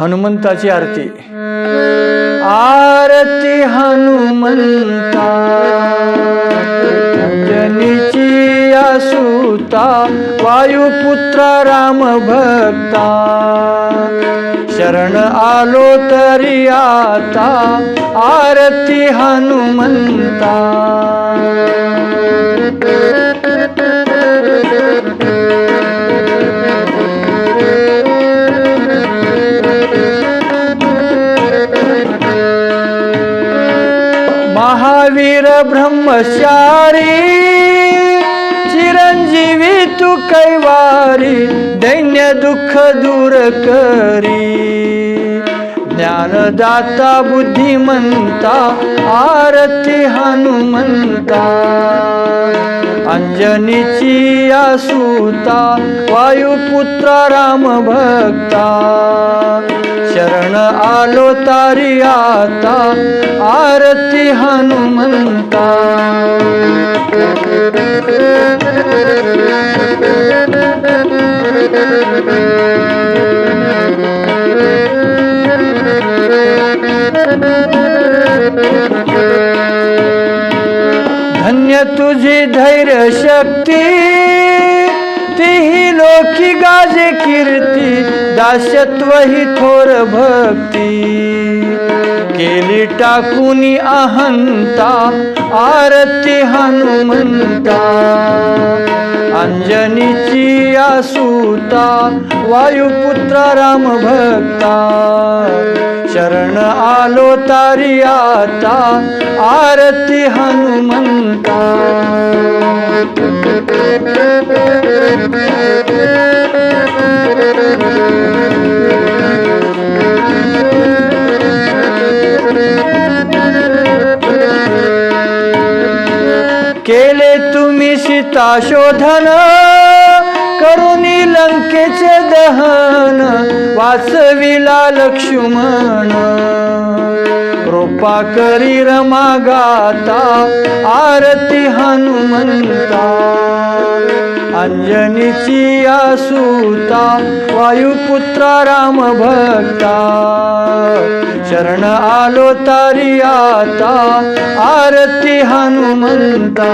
हनुमंताची आरती. आरती हनुमंता अंजनीची आसुता वायुपुत्र राम भक्ता शरण आलो तरी आता आरती हनुमंता. ચિર બ્રહ્મચારી ચિરંજીવી તું કઈ વારી દૈન્ય દુઃખ દૂર કરી ज्ञानदाता बुद्धिमंता आरती हनुमंता अंजनीची आसुता वायुपुत्र राम भक्ता शरण आलो तारी आता आरती हनुमंता. धन्य तुझी धैर्य शक्ती तीही लोकी गाजे कीर्ती दास्यत्व ही थोर भक्ती. केली टाकुनी अहंता आरती हनुमंता. अंजनीची आसुता वायुपुत्र राम भक्ता शरण आलो तारी आता आरती हनुमंता. केले तुम्ही सीता शोधन. करुणी लंकेचे दहन वाचविला लक्ष्मण. कृपा करी रमा गाता आरती हनुमंता. अंजनीची आसुता वायुपुत्रा राम भक्ता शरण आलो तारी आता आरती हनुमंता.